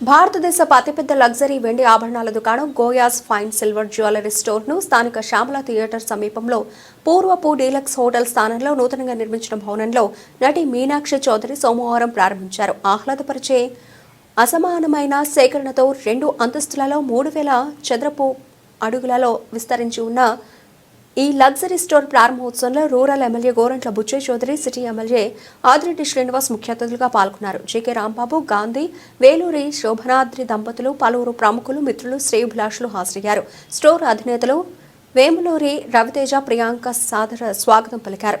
భారతదేశ అతిపెద్ద లగ్జరీ వెండి ఆభరణాల దుకాణం గోయాస్ ఫైన్ సిల్వర్ జ్యువెలరీ స్టోర్ను స్థానిక శ్యామల థియేటర్ సమీపంలో పూర్వపు డీలక్స్ హోటల్ స్థానంలో నూతనంగా నిర్మించిన భవనంలో నటి మీనాక్షి చౌదరి సోమవారం ప్రారంభించారు. ఆహ్లాదపరిచే అసమానమైన సేకరణతో రెండు అంతస్తులలో మూడు వేల చదరపు అడుగులలో విస్తరించి ఉన్న ఈ luxury store ప్రారంభోత్సవంలో rural MLA Gorantla Buchche Chowdary city MLA Adireddy Srinivas ముఖ్య అతిథులుగా పాల్గొన్నారు. జేకే రాంబాబు గాంధీ వేలూరి శోభనాద్రి దంపతులు పలువురు ప్రముఖులు మిత్రులు శ్రేయభిలాషులు హాజరయ్యారు. స్టోర్ అధినేతలు వేములూరి రవితేజ ప్రియాంక సాదర స్వాగతం పలికారు.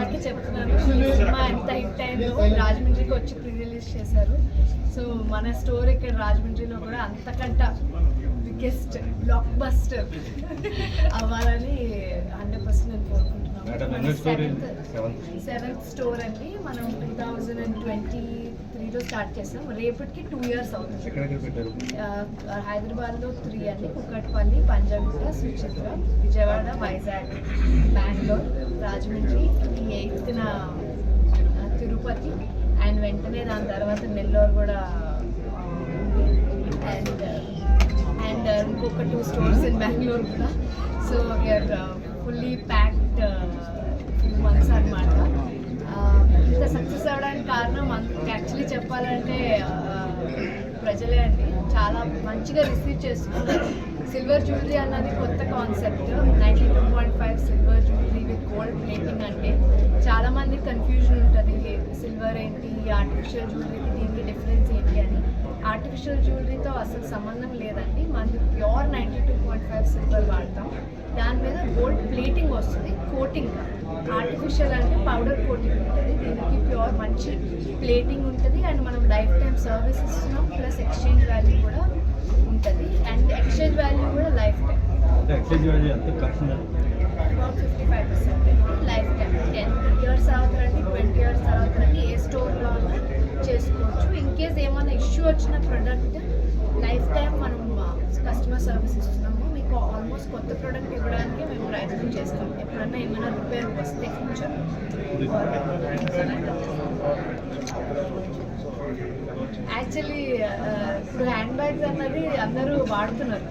ఇందాకే చెప్తున్నాను సినిమా ఎంత హిట్ అయిందో రాజమండ్రికి వచ్చి ప్రీ రిలీజ్ చేశారు. సో మన స్టోర్ ఇక్కడ రాజమండ్రిలో కూడా అంతకంట బిగ్గెస్ట్ బ్లాక్ బస్టర్ అవ్వాలని హండ్రెడ్ పర్సెంట్ నేను కోరుకుంటున్నాను. సెవెంత్ స్టోర్ అండి. మనం టూ థౌజండ్ అండ్ ట్వంటీ త్రీలో స్టార్ట్ చేసాం. రేపటికి టూ ఇయర్స్ అవుతుంది. హైదరాబాద్లో త్రీ అండి. కుక్కట్పల్లి పంజాగుట్ట సుచిత్ర విజయవాడ వైజాగ్ బెంగళూరు రాజమండ్రి ఈ ఎయిత్న తిరుపతి అండ్ వెంటనే దాని తర్వాత నెల్లూరు కూడా అండ్ అండ్ ఇంకొక టూ స్టోర్స్ ఇన్ బెంగళూరు కూడా. సో వీఆర్ ఫుల్లీ మంత్స్ అనమాట ఇంత సక్సెస్ అవ్వడానికి కారణం యాక్చువల్లీ చెప్పాలంటే ప్రజలే అండి. చాలా మంచిగా రిసీవ్ చేసుకున్నారు సిల్వర్ జ్యువెలరీ అన్నది కొత్త concept. Ninety two point five silver jewellery with gold plating అంటే చాలా మంది కన్ఫ్యూజన్ ఉంటుంది. సిల్వర్ ఏంటి? ఆర్టిఫిషియల్ జ్యువెలరీకి దీనికి డిఫరెన్స్ ఏంటి అని. ఆర్టిఫిషియల్ జ్యువెలరీతో అసలు సంబంధం లేదండి. మనది pure ninety two point five silver వాడతాం. దాని మీద గోల్డ్ ప్లేటింగ్ వస్తుంది. కోటింగ్ ఆర్టిఫిషియల్ అంటే పౌడర్ కోటింగ్ ఉంటుంది. దీనికి ప్యూర్ మంచి ప్లేటింగ్ ఉంటుంది. అండ్ మనం లైఫ్ టైం సర్వీస్ ఇస్తున్నాం. ప్లస్ ఎక్స్చేంజ్ వాల్యూ కూడా ఉంటుంది. అండ్ ఎక్స్చేంజ్ వాల్యూ కూడా లైఫ్ టైం అంటే ఎక్సైజ్ వాల్యూ ఎంత ఖర్చు fifty five percent lifetime ten years తర్వాత రండి ట్వంటీ ఇయర్స్ తర్వాత రండి ఏ స్టోర్లో అన్నా చేసుకోవచ్చు. ఇన్ కేస్ ఏమైనా ఇష్యూ వచ్చిన ప్రోడక్ట్ లైఫ్ టైం మనం కస్టమర్ సర్వీస్ ఇస్తున్నాము. మీకు ఆల్మోస్ట్ కొత్త ప్రోడక్ట్ ఇవ్వడానికి మేము ప్రయత్నం చేస్తాం. ఎప్పుడన్నా ఏమైనా రిపేర్ వస్తే ఫ్యూచర్ యాక్చువల్లీ uh, ఇప్పుడు హ్యాండ్ బ్యాగ్స్ అన్నది అందరూ వాడుతున్నారు.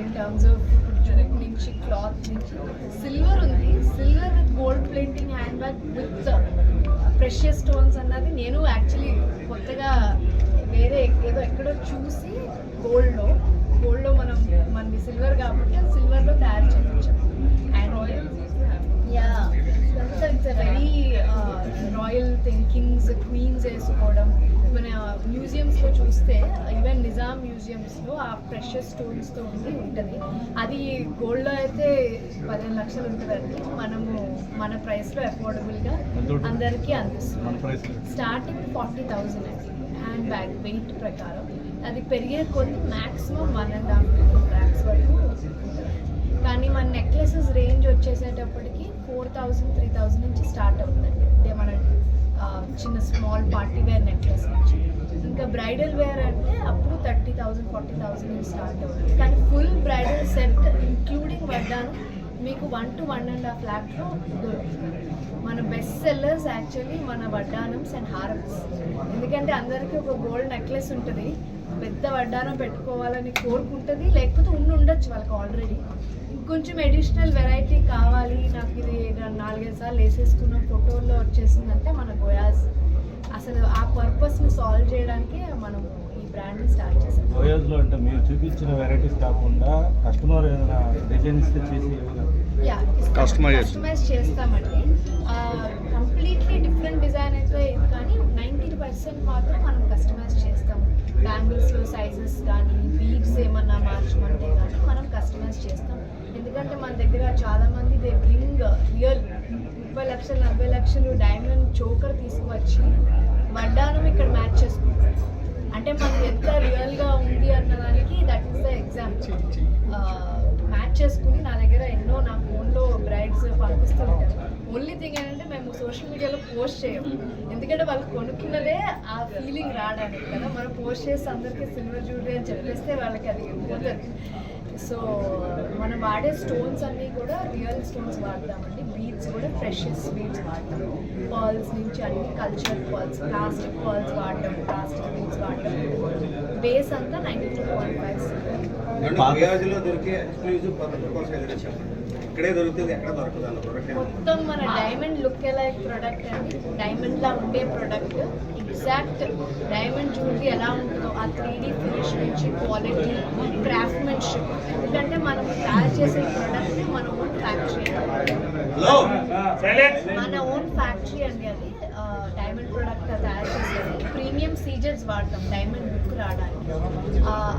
ఇన్ టర్మ్స్ ఆఫ్ నుంచి క్లాత్ నుంచి. సిల్వర్ ఉంది. Silver with gold plating handbag with precious stones అన్నది నేను యాక్చువల్లీ కొత్తగా వేరే ఏదో ఎక్కడో చూసి గోల్డ్లో గోల్డ్లో మనం మనది సిల్వర్ కాబట్టి సిల్వర్లో తయారు చేయొచ్చు and ya it's very royal thing kings queens వేసుకోవడం. మన మ్యూజియంస్లో చూస్తే ఈవెన్ నిజాం మ్యూజియంస్లో ఆ ప్రెషర్ స్టోన్స్తో ఉండి ఉంటుంది. అది గోల్డ్లో అయితే పదిహేను లక్షలు ఉంటుందండి. మనము మన ప్రైస్లో అఫోర్డబుల్గా? అందరికీ అందిస్తుంది మన ప్రైస్ స్టార్టింగ్ ఫార్టీ థౌజండ్ అండి. హ్యాండ్ బ్యాగ్ వెయిట్ ప్రకారం. అది పెరిగే కొద్ది maximum one and half lakhs వరకు కానీ మన నెక్లెసెస్ రేంజ్ వచ్చేసేటప్పటికి ఫోర్ థౌజండ్ త్రీ థౌజండ్ నుంచి స్టార్ట్ అవుతుందండి అంటే మన చిన్న స్మాల్ పార్టీ వేర్ నెక్లెస్ నుంచి. ఇంకా బ్రైడల్ వేర్ అంటే అప్పుడు థర్టీ థౌజండ్ ఫార్టీ థౌజండ్ నుంచి స్టార్ట్ అవుతుంది. కానీ ఫుల్ బ్రైడల్ సెట్ ఇంక్లూడింగ్ వడ్డాను మీకు one to one and half ల్యాక్లో దొరుకుతుంది. మన బెస్ట్ సెల్లర్స్ యాక్చువల్లీ మన వడ్డానమ్స్ అండ్ హారమ్స్. ఎందుకంటే అందరికీ ఒక గోల్డ్ నెక్లెస్ ఉంటుంది. పెద్ద వడ్డానం పెట్టుకోవాలని కోరుకుంటుంది. లేకపోతే ఉండి ఉండొచ్చు వాళ్ళకి ఆల్రెడీ ఇంకొంచెం ఎడిషనల్ వెరైటీ కావాలి. నాకు ఇది నాలుగైదు సార్లు వేసేసుకున్న ఫోటోల్లో వచ్చేసిందంటే మన గోయాస్ అసలు ఆ పర్పస్ని సాల్వ్ చేయడానికి మనం ఈ బ్రాండ్ని స్టార్ట్ చేసాం. గోయాజ్లో అంటే మీరు చూపించిన వెరైటీస్ కాకుండా కస్టమర్ ఏదైనా డిజైన్ ఇస్తే చేసి. కస్టమైజ్ చేస్తామండి. కంప్లీట్లీ డిఫరెంట్ డిజైన్ అయితే కానీ నైంటీ పర్సెంట్ మాత్రం మనం కస్టమైజ్ చేస్తాం బ్యాంగిల్స్ సైజెస్ కానీ బీడ్స్ ఏమన్నా మార్చమంటే కానీ మనం కస్టమైజ్ చేస్తాం. ఎందుకంటే మన దగ్గర చాలా మంది దే బ్రింగ్ రియల్ ముప్పై లక్షలు నలభై లక్షలు డైమండ్ చోకర్ తీసుకువచ్చి వడ్డానం ఇక్కడ మ్యాచ్ చేసుకుంటారు. అంటే మనకి ఎంత రియల్గా ఉంది అన్నదానికి that is the example match చేసుకుని నా దగ్గర ఎన్నో నా ఫోన్లో బ్రైడ్స్ పంపిస్తూ ఉంటారు. ఓన్లీ థింగ్ ఏంటంటే మేము సోషల్ మీడియాలో పోస్ట్ చేయము. ఎందుకంటే వాళ్ళు కొనుక్కున్నదే ఆ ఫీలింగ్ రావడానికి కదా. మనం పోస్ట్ చేసి అందరికీ సిల్వర్ జ్యువెలరీ అని చెప్పేస్తే వాళ్ళకి అది పోతుంది. సో మనం వాడే స్టోన్స్ అన్నీ కూడా రియల్ స్టోన్స్ వాడతామండి. బీడ్స్ కూడా ఫ్రెషెస్ బీడ్స్ వాడతాం. పర్ల్స్ నుంచి అన్ని కల్చర్ పర్ల్స్ ప్లాస్టిక్ పర్ల్స్ వాడటం ప్లాస్టిక్ బీడ్స్ వాడటం బేస్ అంతా నైంటీ టూ పాయింట్ ఫైవ్ దొరికే ఇక్కడే దొరుకుతుంది ఎక్కడ దొరకదు అన్న ప్రోడక్ట్ మొత్తం మన డైమండ్ లుక్ లైక్ ప్రోడక్ట్ అండి డైమండ్ లా ఉండే ప్రోడక్ట్ ఎగ్జాక్ట్ డైమండ్ జ్యువెలరీ ఎలా ఉంటుందో ఆ త్రీ డీ ఫినిష్ నుంచి క్వాలిటీ క్రాఫ్ట్మెన్షిప్ ఎందుకంటే మనం తయారు చేసే ప్రోడక్ట్ మన ఓన్ ఫ్యాక్టరీ మన ఓన్ ఫ్యాక్టరీ అండి అది. డైమండ్ ప్రోడక్ట్ తయారు చేసేది ప్రీమియం సీజర్స్ వాడతాం డైమండ్ లుక్ రావడానికి.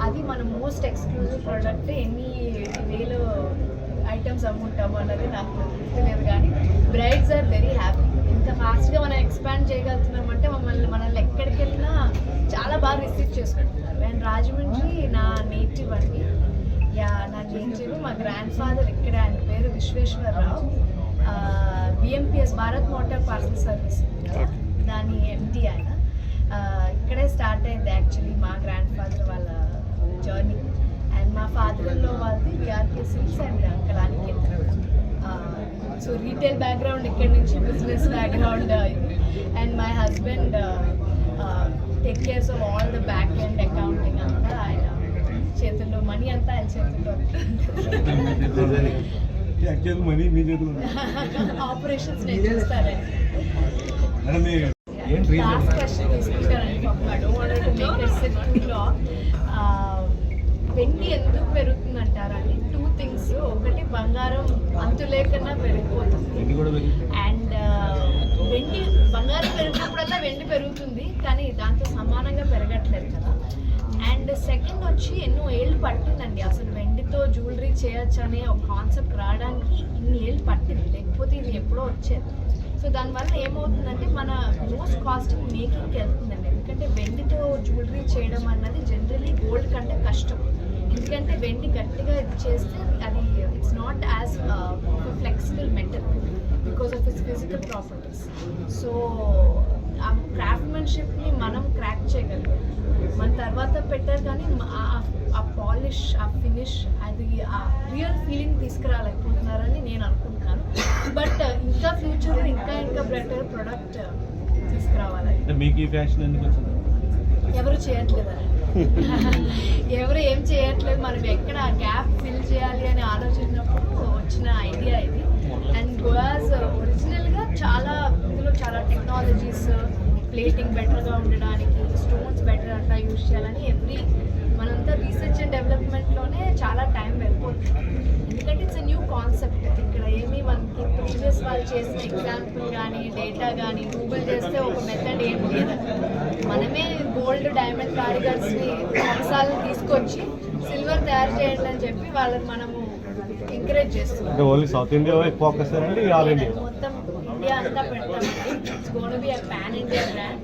అది మన మోస్ట్ ఎక్స్క్లూజివ్ ప్రోడక్ట్ ఎన్ని వేలు ఐటమ్స్ అమ్ముంటాము అన్నది నాకు తెలియదు కానీ బ్రైడ్స్ ఆర్ వెరీ హ్యాపీ ఇంత ఫాస్ట్గా మనం ఎక్స్పాండ్ చేయగలుగుతున్నామంటే మమ్మల్ని మనల్ని ఎక్కడికి వెళ్ళినా చాలా బాగా రిసీవ్ చేసుకుంటున్నారు. అండ్ రాజమండ్రి నా నేటివ్ అండి. యా నా నేటివ్ మా గ్రాండ్ ఫాదర్ ఇక్కడ ఆయన పేరు Visweswara Rao. BMPS Bharat motor parcel service దాని ఎండి ఆయన. ఇక్కడే స్టార్ట్ అయింది యాక్చువల్లీ మా గ్రాండ్ ఫాదర్ వాళ్ళ జర్నీ అండ్ మా ఫాదర్లో వాళ్ళది VRK silks and Kalaniketan so retail background ఇక్కడ నుంచి business background and my husband take cares of all the back and accounting అంతా ఆయన చేతుల్లో మనీ అంతా ఆయన చేతుల్లో. ఆపరేషన్స్ నేను చూస్తానండి లాస్ట్ క్వశ్చన్ తీసుకుంటానండి పాపం I don't want to make it sit too long వెండి ఎందుకు పెరుగుతుంది అంటారండి టూ థింగ్స్ ఒకటి బంగారం అంతు లేకుండా పెరిగిపోతుంది. అండ్ వెండి బంగారం పెరిగినప్పుడల్లా వెండి పెరుగుతుంది కానీ దాంతో సమానంగా పెరగట్లేదు కదా. అండ్ సెకండ్ వచ్చి ఎన్నో ఏళ్ళు పట్టిందండి. అసలు వెండితో జ్యువెలరీ చేయొచ్చు అనే ఒక కాన్సెప్ట్ రావడానికి ఇన్ని ఏళ్ళు పట్టింది. లేకపోతే ఇది ఎప్పుడో వచ్చేది. సో దానివల్ల ఏమవుతుందంటే మన మోస్ట్ కాస్ట్ మేకింగ్కి వెళ్తుందండి. ఎందుకంటే వెండితో జ్యువెలరీ చేయడం అన్నది జనరలీ గోల్డ్ కంటే కష్టం. ఎందుకంటే వెండి గట్టిగా ఇది చేస్తే అది it's not as flexible metal because of its physical properties so ఆ క్రాఫ్ట్మెన్షిప్ని మనం క్రాక్ చేయగలం. మన తర్వాత పెట్టారు కానీ ఆ- పాలిష్ ఆ ఫినిష్ అది ఆ రియల్ ఫీలింగ్ తీసుకురాలేకపోతున్నారని నేను అనుకుంటున్నాను. బట్ ఇంకా ఫ్యూచర్లో ఇంకా ఇంకా బెటర్ ప్రొడక్ట్ తీసుకురావాలి. అంటే మీకు ఈ ఫ్యాషన్ ఎందుకు వచ్చింది? ఎవరు చేయట్లేదండి ఎవరు ఏం చేయట్లేదు. మనం ఎక్కడ గ్యాప్ ఫిల్ చేయాలి అని ఆలోచించినప్పుడు వచ్చిన ఐడియా ఇది. అండ్ గోయాస్ ఒరిజినల్గా చాలా ఇందులో చాలా టెక్నాలజీస్ ప్లేటింగ్ బెటర్గా ఉండడానికి స్టోన్స్ బెటర్ అట్లా యూజ్ చేయాలని ఎవ్రీ మనంతా రీసెర్చ్ అండ్ డెవలప్మెంట్లోనే చాలా టైం వెళ్ళిపోతుంది. ఎందుకంటే ఇట్స్ న్యూ కాన్సెప్ట్ ఇక్కడ ఏమీ మనకి ప్రీవియస్ వాళ్ళు చేసిన ఎగ్జాంపుల్ కానీ డేటా కానీ గూగుల్ చేస్తే ఒక మెథడ్ ఏం లేదు. మనమే గోల్డ్ డైమండ్ కారిగర్స్ని సంవత్సరాలు తీసుకొచ్చి సిల్వర్ తయారు చేయండి అని చెప్పి వాళ్ళని మనము ఎంకరేజ్ చేస్తున్నాం. ఓన్లీ సౌత్ ఇండియా ఫోకస్ అండి ఆల్ ఇండియా మొత్తం ఇండియా అంతా పెడతామండి it's gonna be pan India brand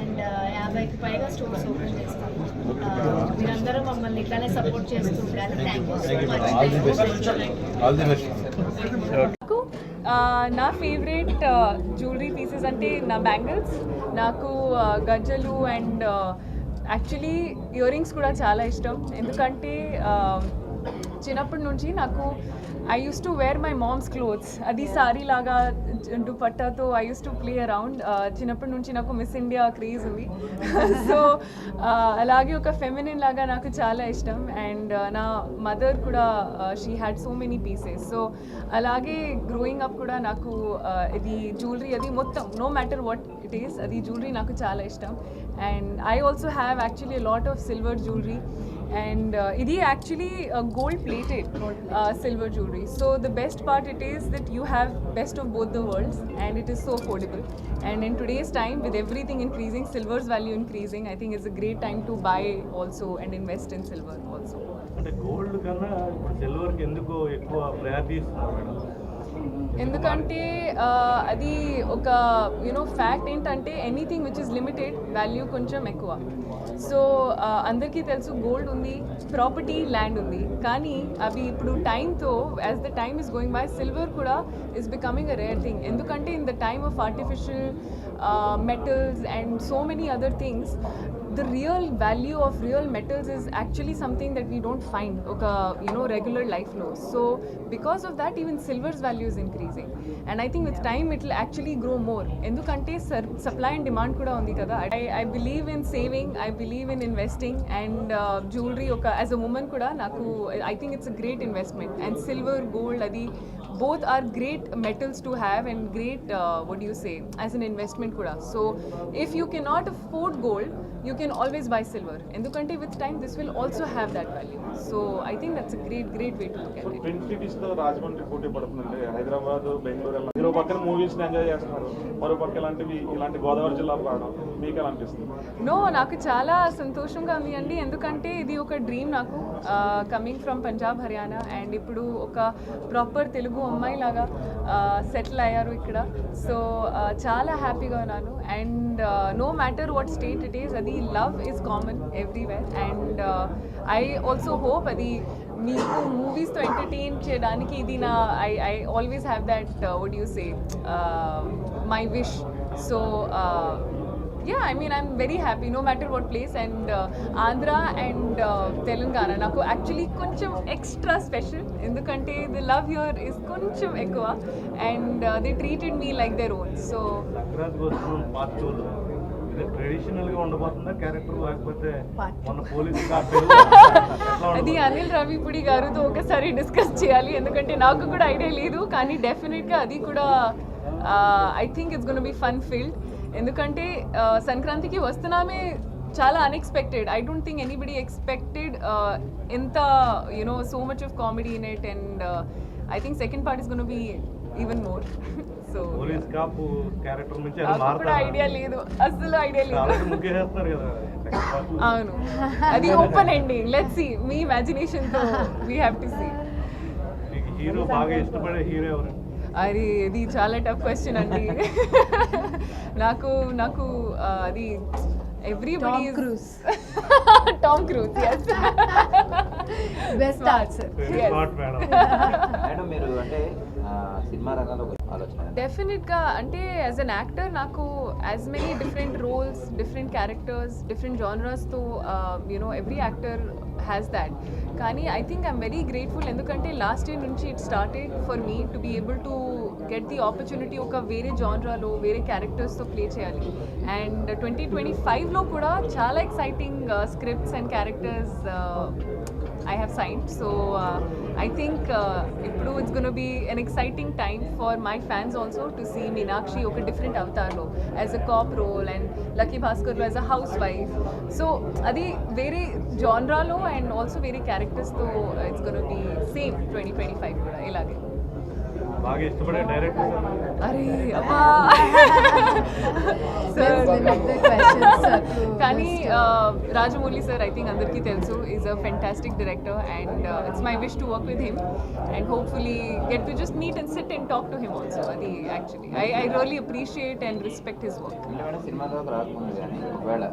and యాభైకి పైగా స్టోర్స్ ఓపెన్ చేస్తాము. మీరందరూ మమ్మల్ని ఇట్లానే సపోర్ట్ చేస్తూ ఉండాలి. థ్యాంక్ యూ సో మచ్ నాకు నా ఫేవరెట్ జ్యువెలరీ పీసెస్ అంటే నా బ్యాంగిల్స్ నాకు గజ్జలు అండ్ యాక్చువల్లీ ఇయర్ రింగ్స్ కూడా చాలా ఇష్టం. ఎందుకంటే చిన్నప్పటి నుంచి నాకు I used to wear my mom's clothes అది సారీ లాగా దుపట్టాతో I used to play around చిన్నప్పటి నుంచి నాకు మిస్ ఇండియా క్రేజ్ ఉంది. సో అలాగే ఒక ఫెమినిన్ లాగా నాకు చాలా ఇష్టం. అండ్ నా మదర్ కూడా she had so many pieces so అలాగే గ్రోయింగ్ అప్ కూడా నాకు ఇది జ్యువెలరీ అది మొత్తం no matter what it is అది జ్యువెలరీ నాకు చాలా ఇష్టం. And I also have actually lot of silver jewellery and ఇది actually gold plated silver jewellery so the best part it is that you have best of both the worlds and it is so affordable and in today's time with everything increasing silver's value increasing I think it's a great time to buy also and invest in silver also అంటే gold కన్నా ఇప్పుడు సిల్వర్కి ఎందుకు ఎక్కువ priority ఇస్తున్నారు madam? ఎందుకంటే అది ఒక you know fact ఏంటంటే anything which is limited value కొంచెం ఎక్కువ. సో అందరికీ తెలుసు గోల్డ్ ఉంది ప్రాపర్టీ ల్యాండ్ ఉంది. కానీ అవి ఇప్పుడు టైంతో as the time is going by silver కూడా is becoming a rare thing ఎందుకంటే in the time of artificial metals and so many other things the real value of real metals is actually something that we don't find oka you know regular life knows so because of that even silver's value is increasing and i think with time it will actually grow more ఎందుకంటే supply and demand కూడా ఉంది కదా I, I believe in saving I believe in investing and uh, jewelry ఒక as a woman కూడా నాకు I think it's a great investment and silver gold అది both are great metals to have and great uh, what do you say as an investment kuda so if you cannot you can always buy silver ఎందుకంటే with time this will also have that value so i think that's a great great way to look at it twin సిటీస్తో Rajahmundry పోటీ పడుతుందండి హైదరాబాద్ బెంగళూరు మీరు పక్కన movies enjoy చేస్తున్నారు మరో పక్క ఇలాంటివి ఇలాంటి గోదావరి జిల్లాకు రావడం మీకు ఎలా అనిపిస్తుంది? నో నాకు చాలా సంతోషంగా ఉంది అండి ఎందుకంటే ఇది ఒక డ్రీమ్ నాకు coming from Punjab Haryana and ఇప్పుడు ఒక ప్రాపర్ తెలుగు అమ్మాయి లాగా సెటిల్ అయ్యారు ఇక్కడ. సో చాలా హ్యాపీగా ఉన్నాను. And no matter what state it is అది love is common everywhere and I also hope అది మీకు మూవీస్తో ఎంటర్టైన్ చేయడానికి ఇది నా I I always have that would you say my wish so yeah I mean I'm very happy no matter what place and Andhra and Telangana నాకు actually కొంచెం extra special ఎందుకంటే the love your is కొంచెం ఎక్కువ and they treated me like their own so ట్రెడిషనల్గా ఉండబోతుందా character లేకపోతే. మన police అది అనిల్ రావిపూడి గారితో ఒకసారి డిస్కస్ చేయాలి ఎందుకంటే నాకు కూడా ఐడియా లేదు కానీ డెఫినెట్గా అది కూడా I think it's gonna be fun filled ఎందుకంటే సంక్రాంతికి వస్తున్నామే చాలా unexpected I don't think anybody expected ఎంత you know so much of comedy in it and I think second part is gonna be even more so character నుంచి? Idea లేదు. Idea లేదు. అవును. అది ఓపెన్ ఎండింగ్ లెట్స్ సి మీ ఇమాజినేషన్తో we have to see మీకు hero బాగా ఇష్టపడే హీరో ఎవరు? అది ఇది చాలా టఫ్ క్వశ్చన్ అండి. నాకు నాకు అది everybody Cruise. Tom Cruise is best answer madam madam మీరు అంటే సినిమా రంగంలో ఆలోచన డెఫినెట్గా అంటే యాజ్ అన్ యాక్టర్ నాకు as many different roles different characters different జానరాస్తో you know every actor has that కానీ I think I'm very grateful ఎందుకంటే last year నుంచి it started for me to be able to get the opportunity ఒక వేరే జానరాలో వేరే క్యారెక్టర్స్తో play చేయాలి. And twenty twenty ఫైవ్లో కూడా చాలా exciting scripts and characters I have sign so I think uh, ఇప్పుడు it's going to be an exciting time for my fans also to see Meenakshi ఒక different avatar లో as a cop role and Lucky Bhaskar లో as a housewife. So అది వేరే జానరాలో and also వేరే క్యారెక్టర్స్తో it's gonna be same twenty twenty five కూడా ఇలాగే బాగా ఇష్టపడే డైరెక్టర్ అరే అబ్బా. కానీ రాజమౌళి సార్ ఐ థింక్ అందరికీ తెలుసు. Is a fantastic director and it's my wish to work with him and hopefully get to just meet and sit and talk to him also అది actually I I really appreciate and respect his work రాకముందు కానీ ఒకవేళ